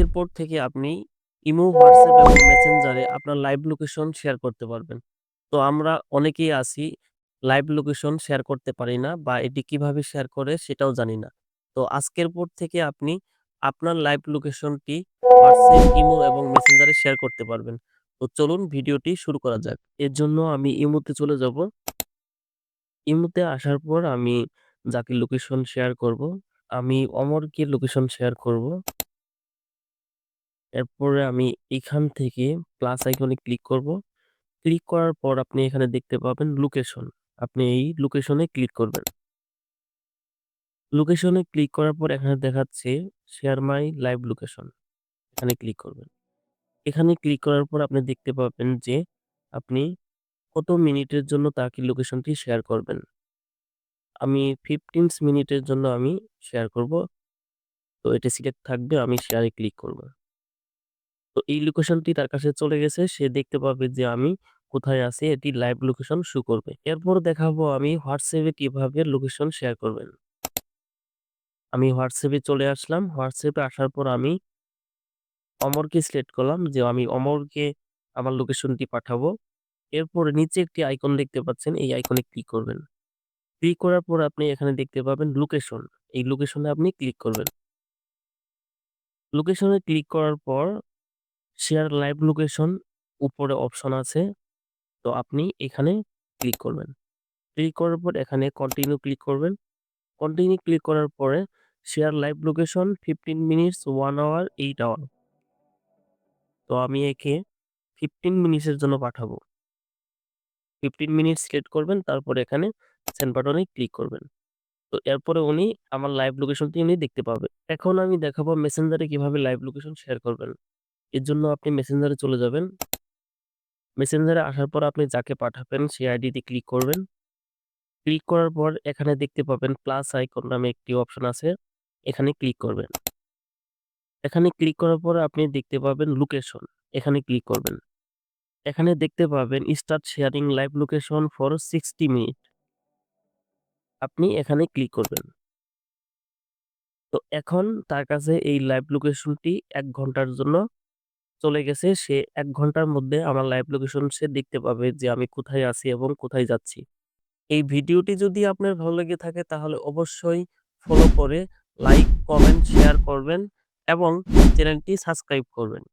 আজকের পর থেকে আপনি ইমো, হোয়াটসঅ্যাপ এবং মেসেঞ্জারে আপনার লাইভ লোকেশন শেয়ার করতে পারবেন। তো আমরা অনেকেই আছি লাইভ লোকেশন শেয়ার করতে পারি না বা এটি কীভাবে শেয়ার করে সেটাও জানি না। তো আজকের পর থেকে আপনি আপনার লাইভ লোকেশনটি হোয়াটসঅ্যাপ, ইমো এবং মেসেঞ্জারে শেয়ার করতে পারবেন। তো চলুন ভিডিওটি শুরু করা যাক। এর জন্য আমি ইমোতে চলে যাব। ইমোতে আসার পর আমি যাকে লোকেশন শেয়ার করব, আমি অমরকে লোকেশন শেয়ার করব। এরপরে আমি এখান থেকে প্লাস আইকনে ক্লিক করব। ক্লিক করার পর আপনি এখানে দেখতে পাবেন লোকেশন। আপনি এই লোকেশনে ক্লিক করবেন। লোকেশনে ক্লিক করার পর এখানে দেখাচ্ছে শেয়ার মাই লাইভ লোকেশন। এখানে ক্লিক করবেন। এখানে ক্লিক করার পর আপনি দেখতে পাবেন যে আপনি কত মিনিটের জন্য তাকে লোকেশনটি শেয়ার করবেন। আমি 15 মিনিটের জন্য আমি শেয়ার করব। তো এটা সিলেক্ট থাকবে, আমি শেয়ারে ক্লিক করব। তো এই লোকেশনটি তার কাছে চলে গেছে। সে দেখতে পাবে যে আমি কোথায় আছি, এটি লাইভ লোকেশন শো করবে। এরপর দেখাবো আমি হোয়াটসঅ্যাপে কীভাবে লোকেশন শেয়ার করবেন। আমি হোয়াটসঅ্যাপে চলে আসলাম। হোয়াটসঅ্যাপে আসার পর আমি অমরকে সিলেক্ট করলাম যে আমি অমরকে আমার লোকেশনটি পাঠাবো। এরপর নিচে একটি আইকন দেখতে পাচ্ছেন, এই আইকনে ক্লিক করবেন। ক্লিক করার পর আপনি এখানে দেখতে পাবেন লোকেশন। এই লোকেশনে আপনি ক্লিক করবেন। লোকেশনে ক্লিক করার পর শেয়ার লাইভ লোকেশন উপরে অপশন আছে। তো আপনি এখানে ক্লিক করবেন। ক্লিক করার পর এখানে কন্টিনিউ ক্লিক করবেন। কন্টিনিউ ক্লিক করার পরে share live location 15 minutes, one hour, eight hour. তো আমি একে 15 মিনিটসের জন্য পাঠাবো। 15 মিনিটস সিলেক্ট করবেন তারপর এখানে সেন্ড বাটনে ক্লিক করবেন। তো এরপরে উনি আমার লাইভ লোকেশনটি উনি দেখতে পাবে। এখন আমি দেখাবো মেসেঞ্জারে কীভাবে লাইভ লোকেশন শেয়ার করবেন। এর জন্য আপনি মেসেঞ্জারে চলে যাবেন। মেসেঞ্জারে আসার পর আপনি যাকে পাঠাবেন, সেই আইডিতে ক্লিক করবেন। ক্লিক করার পর এখানে দেখতে পাবেন প্লাস আইকন নামে একটি অপশন আছে। এখানে ক্লিক করবেন। এখানে ক্লিক করার পর আপনি দেখতে পাবেন লোকেশন। এখানে ক্লিক করবেন। এখানে দেখতে পাবেন start sharing live location for 60 minute. আপনি এখানে ক্লিক করবেন। তো এখন তার কাছে এই লাইভ লোকেশনটি এক ঘণ্টার জন্য চলে গেছে। সে এক ঘণ্টার মধ্যে আমার লাইভ লোকেশন সে দেখতে পাবে যে আমি কোথায় আছি এবং কোথায় যাচ্ছি। এই ভিডিওটি যদি আপনার ভালো লেগে থাকে তাহলে অবশ্যই ফলো করে লাইক, কমেন্ট, শেয়ার করবেন এবং চ্যানেলটি সাবস্ক্রাইব করবেন।